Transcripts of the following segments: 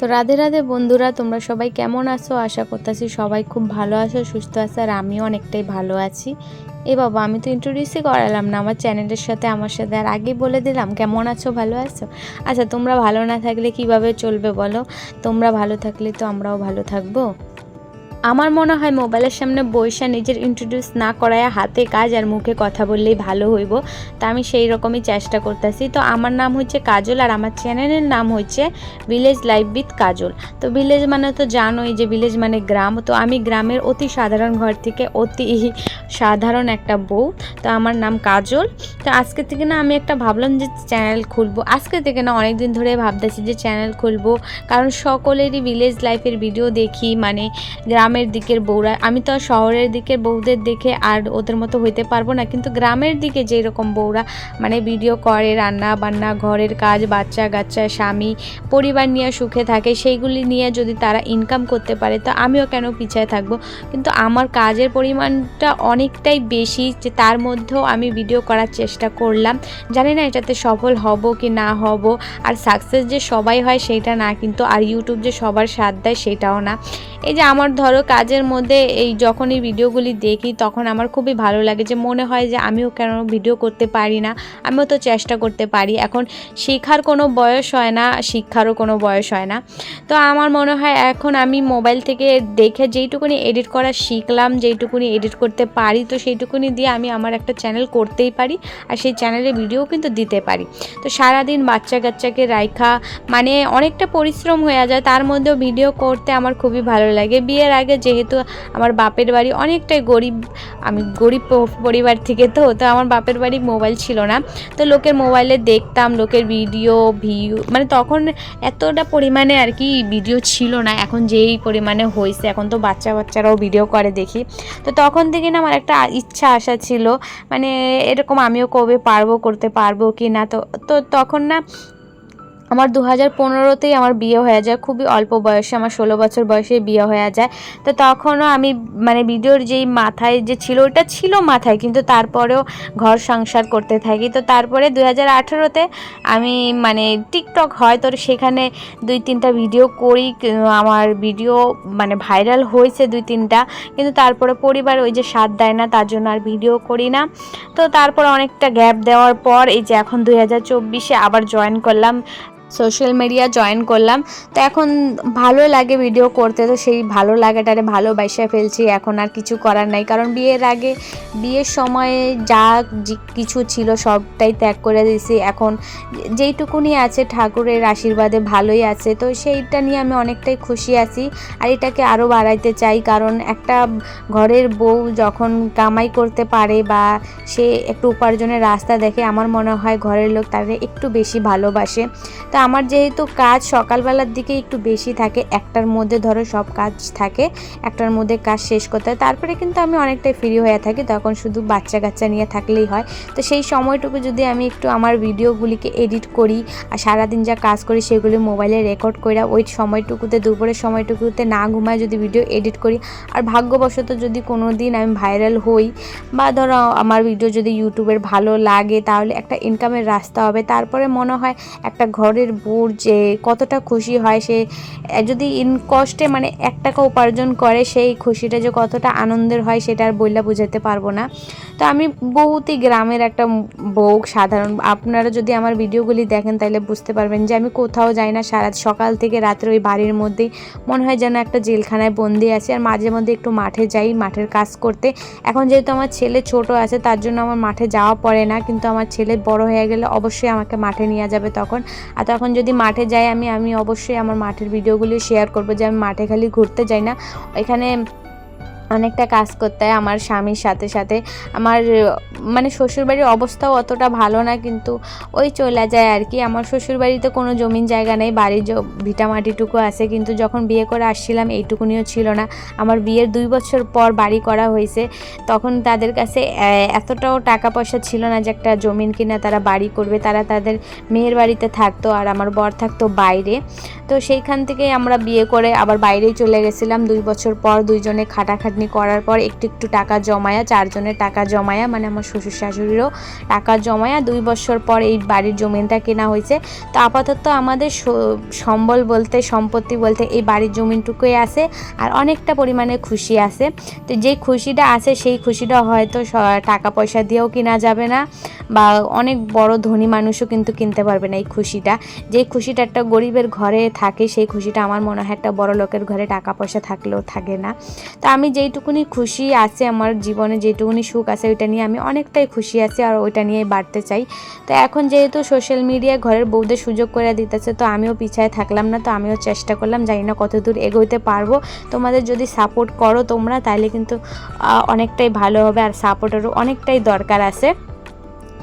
তো রাধে রাধে বন্ধুরা, তোমরা সবাই কেমন আছো? আশা করতেছি সবাই খুব ভালো আছো, সুস্থ আছো, আর আমিও অনেকটাই ভালো আছি। এ বাবা, আমি তো ইন্ট্রোডিউসই করালাম না, আমার চ্যানেলের সাথে আমার সাথে আর আগেই বলে দিলাম, কেমন আছো, ভালো আছো? আচ্ছা তোমরা ভালো না থাকলে কীভাবে চলবে বলো? তোমরা ভালো থাকলে তো আমরাও ভালো থাকব। আমার মনে হয় মোবাইলের সামনে বৈশা নিজের ইন্ট্রোডিউস না করায় হাতে কাজ আর মুখে কথা বললেই ভালো হইব। তা আমি সেই রকমই চেষ্টা করতেছি। তো আমার নাম হচ্ছে কাজল আর আমার চ্যানেলের নাম হচ্ছে ভিলেজ লাইফ উইথ কাজল তো ভিলেজ মানে তো জানোই যে ভিলেজ মানে গ্রাম। তো আমি গ্রামের অতি সাধারণ ঘর থেকে অতি সাধারণ একটা বউ। তো আমার নাম কাজল। তো আজকে থেকে না আমি একটা ভাবলাম যে চ্যানেল খুলবো। আজকে থেকে না অনেক দিন ধরে ভাবতেছি যে চ্যানেল খুলবো। কারণ সকলেরই ভিলেজ লাইফের ভিডিও দেখি। মানে গ্রামের দিকের বউরা, আমি তো শহরের দিকের বউদের দেখে আর ওদের মতো হইতে পারব না। কিন্তু গ্রামের দিকে যেই রকম বউরা মানে ভিডিও করে, রান্না বান্না, ঘরের কাজ, বাচ্চা কাচ্চা স্বামী, পরিবার নিয়ে সুখে থাকে, সেইগুলি নিয়ে যদি তারা ইনকাম করতে পারে, তো আমিও কেন পিছায় থাকব? কিন্তু আমার কাজের পরিমাণটা অনেকটাই বেশি, যে তার মধ্যেও আমি ভিডিও করার চেষ্টা করলাম। জানি না এটাতে সফল হব কি না হব, আর সাকসেস যে সবাই হয় সেটা না, কিন্তু আর ইউটিউব যে সবার সাথ দেয় সেটাও না। এই যে আমার ধরো কাজের মধ্যে এই যখন এই ভিডিওগুলি দেখি তখন আমার খুবই ভালো লাগে যে মনে হয় যে আমিও কেন ভিডিও করতে পারি না, আমিও তো চেষ্টা করতে পারি। এখন শেখার কোনো বয়স হয় না, শিক্ষারও কোনো বয়স হয় না। তো আমার মনে হয় এখন আমি মোবাইল থেকে দেখে যেইটুকুনি এডিট করা শিখলাম, যেইটুকুনি এডিট করতে পারি, তো সেইটুকুনি দিয়ে আমি আমার একটা চ্যানেল করতেই পারি আর সেই চ্যানেলে ভিডিও কিন্তু দিতে পারি। তো সারাদিন বাচ্চা কাচ্চাকে রাইখা মানে অনেকটা পরিশ্রম হয়ে যায়, তার মধ্যেও ভিডিও করতে আমার খুবই ভালো লাগে। বিয়ের আগে যেহেতু আমার বাপের বাড়ি অনেকটাই গরিব, আমি গরিব পরিবার থেকে তো তো আমার বাপের বাড়ি মোবাইল ছিল না। তো লোকের মোবাইলে দেখতাম, লোকের ভিডিও, ভিউ মানে তখন এতটা পরিমাণে আর কি ভিডিও ছিল না, এখন যেই পরিমাণে হয়েছে এখন তো বাচ্চা বাচ্চারাও ভিডিও করে দেখি। তো তখন থেকে না আমার একটা ইচ্ছা আসা ছিল মানে এরকম আমিও কবে পারব, করতে পারব কি না, তো তো তখন না আমার দু হাজার পনেরোতেই আমার বিয়ে হয়ে যায়, খুবই অল্প বয়সে, আমার ষোলো বছর বয়সে বিয়ে হয়ে যায়। তো তখনও আমি মানে ভিডিওর যেই মাথায় যে ছিল, ওটা ছিল মাথায়, কিন্তু তারপরেও ঘর সংসার করতে থাকি। তো তারপরে দু হাজার আঠেরোতে আমি মানে টিকটক হয়, তো সেখানে দুই তিনটা ভিডিও করি, আমার ভিডিও মানে ভাইরাল হয়েছে দুই তিনটা, কিন্তু তারপরে পরিবার ওই যে সাথ দেয় না, তার জন্য আর ভিডিও করি না। তো তারপর অনেকটা গ্যাপ দেওয়ার পর, এই যে এখন দুই হাজার চব্বিশে আবার জয়েন করলাম। সোশ্যাল মিডিয়া জয়েন করলাম। তো এখন ভালো লাগে ভিডিও করতে, তো সেই ভালো লাগাটারে ভালোবাসা ফেলছি। এখন আর কিছু করার নাই। কারণ বিয়ের আগে, বিয়ের সময়ে যা কিছু ছিল সবটাই ত্যাগ করে দিয়েছি। এখন যেইটুকুনি আছে ঠাকুরের আশীর্বাদে ভালোই আছে। তো সেইটা নিয়ে আমি অনেকটাই খুশি আছি। আর এটাকে আরও বাড়াইতে চাই। কারণ একটা ঘরের বউ যখন কামাই করতে পারে বা সে একটু উপার্জনের রাস্তা দেখে, আমার মনে হয় ঘরের লোক তাদের একটু বেশি ভালোবাসে। তো আমার যেহেতু কাজ সকালবেলার দিকে একটু বেশি থাকে, একটার মধ্যে ধরো সব কাজ থাকে, একটার মধ্যে কাজ শেষ করতে হয়, তারপরে কিন্তু আমি অনেকটাই ফ্রি হয়ে থাকি, তখন শুধু বাচ্চা কাচ্চা নিয়ে থাকলেই হয়। তো সেই সময়টুকু যদি আমি একটু আমার ভিডিওগুলিকে এডিট করি, আর সারাদিন যা কাজ করি সেগুলি মোবাইলে রেকর্ড করে ওই সময়টুকুতে, দুপুরের সময়টুকুতে না ঘুমায় যদি ভিডিও এডিট করি, আর ভাগ্যবশত যদি কোনো দিন আমি ভাইরাল হই, বা ধরো আমার ভিডিও যদি ইউটিউবের ভালো লাগে, তাহলে একটা ইনকামের রাস্তা হবে, তারপরে মনে হয় একটা ঘরের বোর যে কতটা খুশি হয় সে যদি ইন কষ্টে মানে এক টাকা উপার্জন করে সেই খুশিটা যে কতটা আনন্দের হয় সেটা আর বললে বোঝাতে পারব না। তো আমি বহুতই গ্রামের একটা বউ সাধারণ, আপনারা যদি আমার ভিডিওগুলি দেখেন তাহলে বুঝতে পারবেন যে আমি কোথাও যাই না, সারা সকাল থেকে রাত্রে ওই বাড়ির মধ্যেই মনে হয় যেন একটা জেলখানায় বন্দি আছে আর মাঝে মধ্যে একটু মাঠে যাই মাঠের কাজ করতে। এখন যেহেতু আমার ছেলে ছোট আছে তার জন্য আমার মাঠে যাওয়া পড়ে না, কিন্তু আমার ছেলে বড় হয়ে গেলে অবশ্যই আমাকে মাঠে নিয়ে যাবে তখন। আর তখন যদি মাঠে যাই আমি আমি অবশ্যই আমার মাঠের ভিডিওগুলি শেয়ার করব যে আমি মাঠে খালি ঘুরতে যাই না। এখানে অনেকটা কাজ করতে হয় আমার স্বামীর সাথে সাথে। আমার মানে শ্বশুরবাড়ির অবস্থাও অতটা ভালো না, কিন্তু ওই চলে যায় আর কি। আমার শ্বশুরবাড়িতে কোনো জমিন জায়গা নেই, বাড়ির ভিটামাটিটুকু আছে, কিন্তু যখন বিয়ে করে আসছিলাম এইটুকুনিও ছিল না। আমার বিয়ের দুই বছর পর বাড়ি করা হয়েছে, তখন তাদের কাছে এতটাও টাকা পয়সা ছিল না যে একটা জমিন কিনা তারা বাড়ি করবে। তারা তাদের মেয়ের বাড়িতে থাকতো আর আমার বর থাকতো বাইরে। তো সেইখান থেকেই আমরা বিয়ে করে আবার বাইরেই চলে গেছিলাম। দুই বছর পর দুইজনে খাটাখাটনি খাটনি করার পর একটু একটু টাকা জমায়া, চারজনের টাকা জমায়া মানে আমার শ্বশুর শাশুড়িরও টাকা জমায়া, দুই বছর পর এই বাড়ির জমিনটা কেনা হয়েছে। তো আপাতত আমাদের সম্বল বলতে, সম্পত্তি বলতে এই বাড়ির জমিনটুকুই আছে আর অনেকটা পরিমাণে খুশি আছে। তো যেই খুশিটা আছে, সেই খুশিটা হয়তো টাকা পয়সা দিয়েও কিনা যাবে না বা অনেক বড় ধনী মানুষও কিন্তু কিনতে পারবে না এই খুশিটা। যে খুশিটা একটা গরিবের ঘরে থাকে, সেই খুশিটা আমার মনে হয় একটা বড় লোকের ঘরে টাকা পয়সা থাকলেও থাকে না। তো আমি যেইটুকুনি খুশি আছে আমার জীবনে, যেটুকুনি সুখ আছে ওইটা নিয়ে আমি অনেকটাই খুশি আছি আর ওইটা নিয়েই বাড়তে চাই। তো এখন যেহেতু সোশ্যাল মিডিয়া ঘরের বউদের সুযোগ করে দিতেছে, তো আমিও পিছায় থাকলাম না, তো আমিও চেষ্টা করলাম জানি না কত দূর এগোতে পারব। তোমাদের যদি সাপোর্ট করো তোমরা, তাহলে কিন্তু অনেকটাই ভালো হবে আর সাপোর্টেরও অনেকটাই দরকার আছে।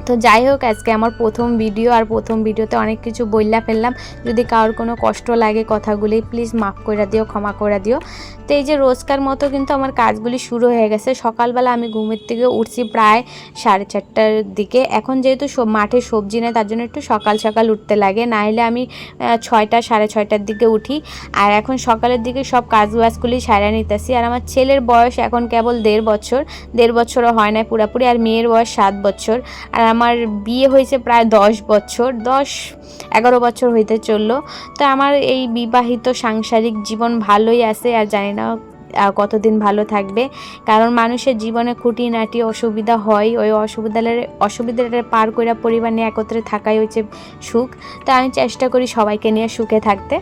তো যাই হোক, আজকে আমার প্রথম ভিডিও আর প্রথম ভিডিওতে অনেক কিছু বললা ফেললাম। যদি কারোর কোনো কষ্ট লাগে কথাগুলি প্লিজ মাফ করে দিও, ক্ষমা করে দিও। তো এই যে রোজকার মতো কিন্তু আমার কাজগুলি শুরু হয়ে গেছে। সকালবেলা আমি ঘুমের থেকে উঠছি প্রায় সাড়ে চারটার দিকে। এখন যেহেতু মাঠে সবজি নেই, তার জন্য একটু সকাল সকাল উঠতে লাগে। না হলে আমি ছয়টা, সাড়ে ছয়টার দিকে উঠি। আর এখন সকালের দিকে সব কাজ বাজগুলি সারা নিতেছি। আর আমার ছেলের বয়স এখন কেবল দেড় বছর। দেড় বছরও হয় না পুরাপুরি, আর মেয়ের বয়স সাত বছর। আর আমার বিয়ে হয়েছে প্রায় দশ বছর, দশ এগারো বছর হইতে চলল। তো আমার এই বিবাহিত সাংসারিক জীবন ভালোই আছে আর জানি না কতদিন ভালো থাকবে। কারণ মানুষের জীবনে খুঁটিনাটি অসুবিধা হয়, ওই অসুবিধার অসুবিধাটা পার করে পরিবার নিয়ে একত্রে থাকাই হচ্ছে সুখ। তো আমি চেষ্টা করি সবাইকে নিয়ে সুখে থাকতে।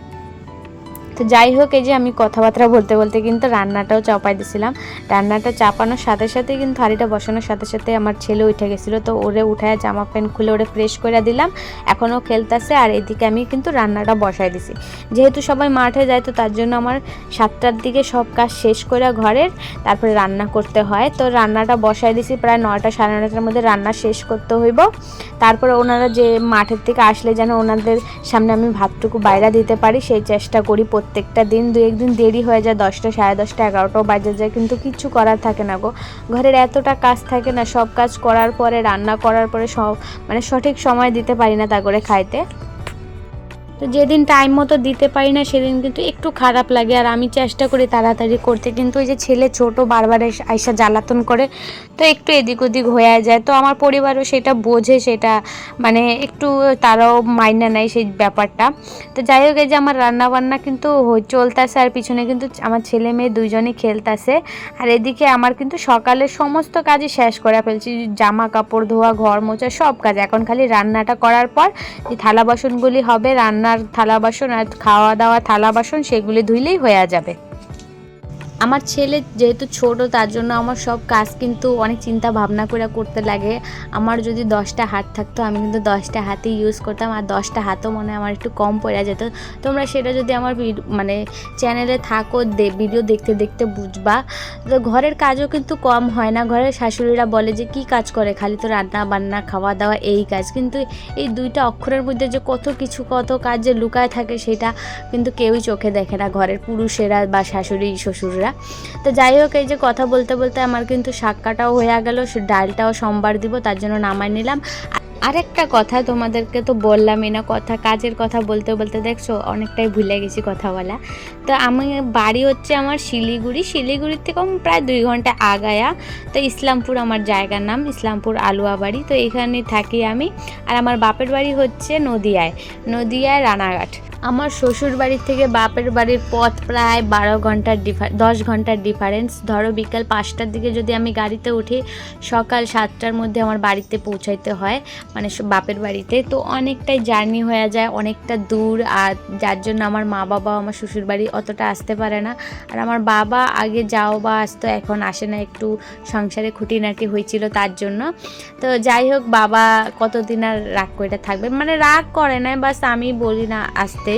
তো যাই হোক, এই যে আমি কথাবার্তা বলতে বলতে কিন্তু রান্নাটাও চাপাই দিছিলাম। রান্নাটা চাপানোর সাথে সাথে কিন্তু হাঁড়িটা বসানোর সাথে সাথে আমার ছেলে উঠে গেছিল। তো ওরে উঠায় জামা প্যান্ট খুলে ওরে ফ্রেশ করে দিলাম। এখনও খেলতেছে আর এদিকে আমি কিন্তু রান্নাটা বসাই দিছি। যেহেতু সবাই মাঠে যায়, তো তার জন্য আমার সাতটার দিকে সব কাজ শেষ করে ঘরের তারপরে রান্না করতে হয়। তো রান্নাটা বসাই দিছি, প্রায় নয়টা সাড়ে নয়টার মধ্যে রান্না শেষ করতে হইব। তারপরে ওনারা যে মাঠের থেকে আসলে যেন ওনাদের সামনে আমি ভাতটুকু বাইরে দিতে পারি, সেই চেষ্টা করি প্রত্যেকটা দিন দু একদিন দেরি হয়ে যায়, দশটা, সাড়ে দশটা, এগারোটাও বাজে যায়, কিন্তু কিচ্ছু করার থাকে না গো। ঘরের এতটা কাজ থাকে না, সব কাজ করার পরে, রান্না করার পরে সব মানে সঠিক সময় দিতে পারি না তা করে খাইতে। তো যেদিন টাইম মতো দিতে পারি না, সেদিন কিন্তু একটু খারাপ লাগে। আর আমি চেষ্টা করি তাড়াতাড়ি করতে, কিন্তু ওই যে ছেলে ছোট বারবার আইসা জ্বালাতন করে, তো একটু এদিক ওদিক হয়ে যায়। তো আমার পরিবারও সেটা বোঝে, সেটা মানে একটু তারাও মাইনা নেয় সেই ব্যাপারটা। তো যাই হোক, এই যে আমার রান্না বান্না কিন্তু চলতেছে আর পিছনে কিন্তু আমার ছেলে মেয়ে দুইজনই খেলতেছে। আর এদিকে আমার কিন্তু সকালের সমস্ত কাজই শেষ করে ফেলছি। জামা কাপড়, ধোয়া, ঘর মোছা, সব কাজ। এখন খালি রান্নাটা করার পর যে থালা বাসনগুলি হবে রান্নার থালা বাসন আর খাওয়া দাওয়া থালা বাসন সেগুলি ধুইলেই হয়ে যাবে। আমার ছেলে যেহেতু ছোট, তার জন্য আমার সব কাজ কিন্তু অনেক চিন্তা ভাবনা করে করতে লাগে। আমার যদি দশটা হাত থাকতো, আমি কিন্তু দশটা হাতে ইউজ করতাম। আর দশটা হাতও মনে আমার একটু কম পড়ে যেত। তোমরা সেটা যদি আমার মানে চ্যানেলে থাকো ভিডিও দেখতে দেখতে বুঝবা। তো ঘরের কাজও কিন্তু কম হয় না। ঘরের শাশুড়িরা বলে যে, কি কাজ করে? খালি তো রান্না বান্না, খাওয়া দাওয়া, এই কাজ। কিন্তু এই দুইটা অক্ষরের মধ্যে যে কত কিছু, কত কাজ যে লুকায় থাকে, সেটা কিন্তু কেউই চোখে দেখে না। ঘরের পুরুষেরা বা শাশুড়ি, শ্বশুররা তো যাই হোক, এই যে কথা বলতে বলতে আমার কিন্তু শাক্কাটাও হয়ে গেল ডালটাও সোমবার দিব, তার জন্য নামাই নিলাম। আরেকটা কথা তোমাদেরকে তো বললামই না, কথা, কাজের কথা বলতে বলতে দেখছ, অনেকটাই ভুলে গেছি কথা বলা। তো আমি, বাড়ি হচ্ছে আমার শিলিগুড়ি, শিলিগুড়ির থেকে প্রায় দুই ঘণ্টা আগায়া, তো ইসলামপুর আমার জায়গার নাম, ইসলামপুর আলুয়া বাড়ি, তো এখানে থাকি আমি। আর আমার বাপের বাড়ি হচ্ছে নদিয়ায় নদিয়ায় রানাঘাট। আমার শ্বশুর বাড়ির থেকে বাপের বাড়ির পথ প্রায় বারো ঘণ্টার ডিফার দশ ঘণ্টার ডিফারেন্স ধরো বিকাল পাঁচটার দিকে যদি আমি গাড়িতে উঠি, সকাল সাতটার মধ্যে আমার বাড়িতে পৌঁছাইতে হয় মানে বাপের বাড়িতে। তো অনেকটাই জার্নি হয়ে যায়, অনেকটা দূর। আর যার জন্য আমার মা বাবা আমার শ্বশুর বাড়ি অতটা আসতে পারে না। আর আমার বাবা আগে যাও বা আসতো, এখন আসে না। একটু সংসারে খুঁটিনাটি হয়েছিল তার জন্য। তো যাই হোক, বাবা কতদিন আর রাগ করে থাকবে? মানে রাগ করে না বাস আমি বলি না, আসতে।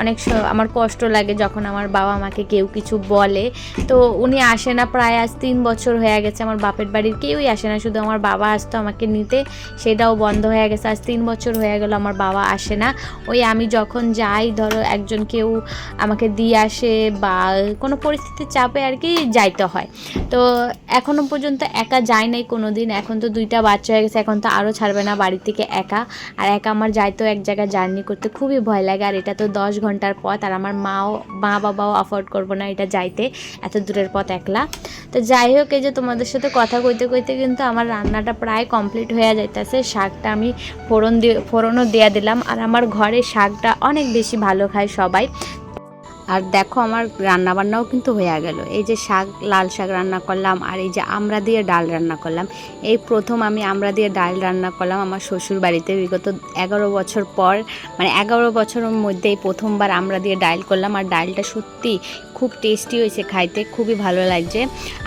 অনেক আমার কষ্ট লাগে যখন আমার বাবা আমাকে কেউ কিছু বলে। তো উনি আসে না, প্রায় আজ তিন বছর হয়ে গেছে আমার বাপের বাড়ির, কেউই আসে না। শুধু আমার বাবা আসতো আমাকে নিতে, সেটাও বন্ধ হয়ে গেছে। আজ তিন বছর হয়ে গেল আমার বাবা আসে না। ওই আমি যখন যাই, ধরো একজন কেউ আমাকে দিয়ে আসে বা কোনো পরিস্থিতির চাপে আর কি যাইতে হয়। তো এখনও পর্যন্ত একা যাই নাই কোনো দিন এখন তো দুইটা বাচ্চা হয়ে গেছে, এখন তো আরও ছাড়বে না বাড়ি থেকে একা। আর একা আমার যাইতেও এক জায়গায় জার্নি করতে খুবই ভয় লাগে। আর এটা তো দশ ঘণ্টার পথ আর আমার মাও, মা বাবাও অ্যাফোর্ড করব না এটা যাইতে, এত দূরের পথ একলা। তো যাই হোক, এই যে তোমাদের সাথে কথা কইতে কইতে কিন্তু আমার রান্নাটা প্রায় কমপ্লিট হয়ে যাইতেছে। শাকটা আমি ফোড়ন দিয়ে, ফোড়নও দেওয়া দিলাম। আর আমার ঘরে শাকটা অনেক বেশি ভালো খায় সবাই। আর দেখো আমার রান্না বান্নাও কিন্তু হয়ে গেল। এই যে শাক, লাল শাক রান্না করলাম আর এই যে আমরা দিয়ে ডাল রান্না করলাম। এই প্রথম আমি আমরা দিয়ে ডাল রান্না করলাম আমার শ্বশুর বাড়িতে। বিগত এগারো বছর পর মানে এগারো বছরের মধ্যে এই প্রথমবার আমরা দিয়ে ডাল করলাম আর ডালটা সত্যি খুব টেস্টি হয়েছে খাইতে, খুবই ভালো লাগছে।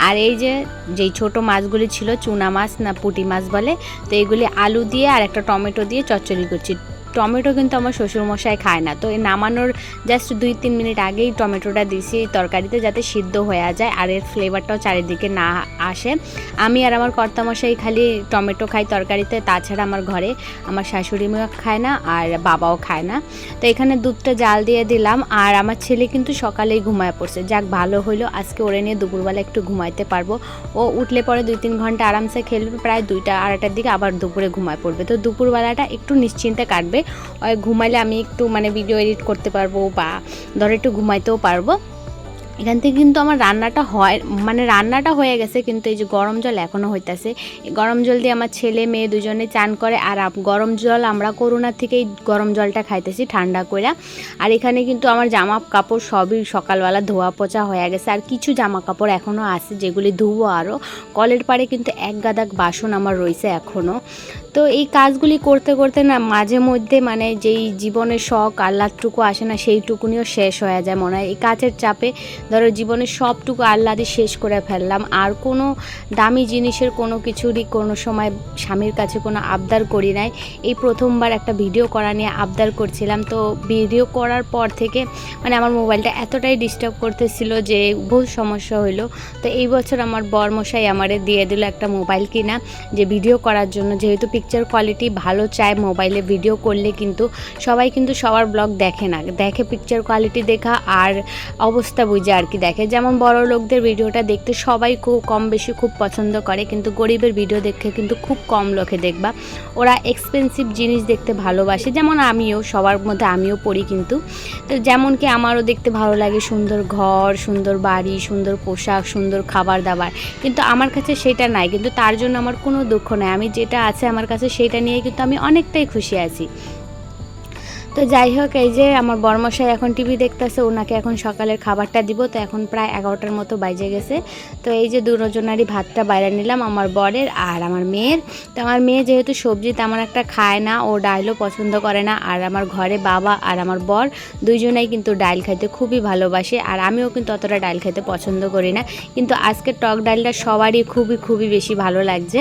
আর এই যে, যেই ছোট মাছগুলি ছিল, চুনা মাছ না পুঁটি মাছ বলে, তো এইগুলি আলু দিয়ে আর একটা টমেটো দিয়ে চচ্চড়ি করছি। টমেটো কিন্তু আমার শ্বশুরমশাই খায় না। তো এই নামানোর জাস্ট দুই তিন মিনিট আগেই টমেটোটা দিছি তরকারিতে যাতে সিদ্ধ হয়ে যায় আর এর ফ্লেভারটাও চারিদিকে না আসে। আমি আর আমার কর্তামশাই খালি টমেটো খাই তরকারিতে, তাছাড়া আমার ঘরে আমার শাশুড়ি মা খায় না আর বাবাও খায় না। তো এখানে দুধটা জাল দিয়ে দিলাম আর আমার ছেলে কিন্তু সকালেই ঘুমায় পড়ছে। যাক ভালো হইল, আজকে ওরে নিয়ে দুপুরবেলা একটু ঘুমাইতে পারব। ও উঠলে পরে দুই তিন ঘণ্টা আরামসে খেলবে, প্রায় দুইটা, আড়াইটার দিকে আবার দুপুরে ঘুমায় পড়বে। তো দুপুরবেলাটা একটু নিশ্চিন্তে কাটবে। ওই ঘুমাইলে আমি একটু মানে ভিডিও এডিট করতে পারব বা ধরো একটু ঘুমাইতেও পারব। এখান থেকে কিন্তু আমার রান্নাটা হয় মানে রান্নাটা হয়ে গেছে, কিন্তু এই যে গরম জল এখনও হইতাছে। গরম জল দিয়ে আমার ছেলে, মেয়ে দুজনে চান করে, আর গরম জল আমরা করোনার থেকেই গরম জলটা খাইতেছি ঠান্ডা করে আর এখানে কিন্তু আমার জামা কাপড় সবই সকালবেলা ধোয়া পচা হয়ে গেছে, আর কিছু জামা কাপড় এখনও আছে যেগুলি ধুবো আরও কলের পাড়ে কিন্তু এক গাদাক বাসন আমার রয়েছে এখনও তো এই কাজগুলি করতে করতে না মাঝে মধ্যে মানে যেই জীবনের শখ আহ্লাদটুকু আসে না সেইটুকুনিও শেষ হয়ে যায় মনে হয়। এই কাজের চাপে ধরো জীবনের সবটুকু আহ্লাদে শেষ করে ফেললাম, আর কোনো দামি জিনিসের কোনো কিছুরই কোনো সময় স্বামীর কাছে কোনো আবদার করি নাই। এই প্রথমবার একটা ভিডিও করা নিয়ে আবদার করছিলাম, তো ভিডিও করার পর থেকে মানে আমার মোবাইলটা এতটাই ডিস্টার্ব করতেছিল যে বহু সমস্যা হইল। তো এই বছর আমার বরমশাই আমারে দিয়ে দিল একটা মোবাইল কিনা, যে ভিডিও করার জন্য। যেহেতু পিকচার কোয়ালিটি ভালো চায় মোবাইলে ভিডিও করলে কিন্তু সবাই কিন্তু সবার ব্লগ দেখে না, দেখে পিকচার কোয়ালিটি দেখা আর অবস্থা বুঝে কি দেখে। যেমন বড় লোকদের ভিডিওটা দেখতে সবাই খুব কম বেশি খুব পছন্দ করে, কিন্তু গরিবের ভিডিও দেখে কিন্তু খুব কম লোকে দেখবা। ওরা এক্সপেন্সিভ জিনিস দেখতে ভালোবাসে, যেমন আমিও, সবার মধ্যে আমিও পড়ি কিন্তু। তো যেমন কি আমারও দেখতে ভালো লাগে সুন্দর ঘর, সুন্দর বাড়ি, সুন্দর পোশাক, সুন্দর খাবার দাবার। কিন্তু আমার কাছে সেটা নাই, কিন্তু তার জন্য আমার কোনো দুঃখ নাই। আমি যেটা আছে আমার কাছে সেটা নিয়ে কিন্তু আমি অনেকটাই খুশি আছি। তো যাই হোক, এই যে আমার বর্মশাই এখন টিভি দেখতেছে ওনাকে এখন সকালের খাবারটা দিব। তো এখন প্রায় এগারোটার মতো বাজে গেছে। তো এই যে দুজনারই ভাতটা বাইরে নিলাম, আমার বরের আর আমার মেয়ের। তো আমার মেয়ে যেহেতু সবজি তেমন একটা খায় না, ও ডাইলও পছন্দ করে না। আর আমার ঘরে বাবা আর আমার বর দুইজনাই কিন্তু ডাইল খাইতে খুবই ভালোবাসে, আর আমিও কিন্তু অতটা ডাইল খেতে পছন্দ করি না। কিন্তু আজকে টক ডালটা সবারই খুবই খুবই বেশি ভালো লাগছে।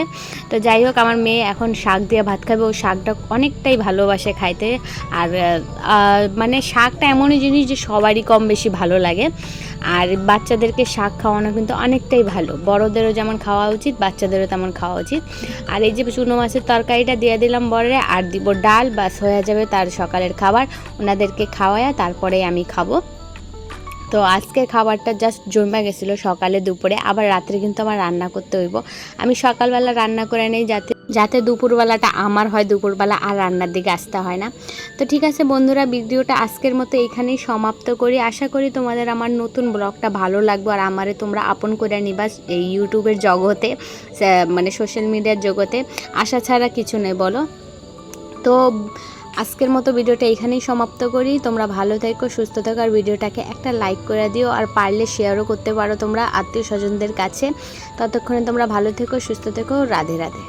তো যাই হোক, আমার মেয়ে এখন শাক দিয়ে ভাত খাবে। ও শাকটা অনেকটাই ভালোবাসে খাইতে। আর মানে শাকটা এমনই জিনিস যে সবারই কম বেশি ভালো লাগে। আর বাচ্চাদেরকে শাক খাওয়ানো কিন্তু অনেকটাই ভালো। বড়দেরও যেমন খাওয়া উচিত, বাচ্চাদেরও তেমন খাওয়া উচিত। আর এই যে চুনো মাছের তরকারিটা দিয়ে দিলাম বরে আর দিব ডাল বাস হয়ে যাবে তার সকালের খাবার। ওনাদেরকে খাওয়ায়া তারপরে আমি খাব। তো আজকের খাবারটা জাস্ট জমে গেছিল সকালে দুপুরে। আবার রাত্রে কিন্তু আমার রান্না করতে হইব। আমি সকালবেলা রান্না করে নেই যাতে যাতে দুপুরবেলাটা আমার হয়, দুপুরবেলা আর রান্নার দিকে আসতে হয় না। তো ঠিক আছে বন্ধুরা, ভিডিওটা আজকের মতো এখানেই সমাপ্ত করি। আশা করি তোমাদের আমার নতুন ব্লগটা ভালো লাগবে আর আমারে তোমরা আপন করে নিবা এই ইউটিউবের জগতে মানে সোশ্যাল মিডিয়ার জগতে। আশা ছাড়া কিছু নেই, বলো। তো আজকের মতো ভিডিওটা এখানেই সমাপ্ত করি। তোমরা ভালো থেকো, সুস্থ থেকো আর ভিডিওটাকে একটা লাইক করে দিও আর পারলে শেয়ারও করতে পারো তোমরা আত্মীয় স্বজনদের কাছে। ততক্ষণে তোমরা ভালো থেকো, সুস্থ থেকো, রাধে রাধে।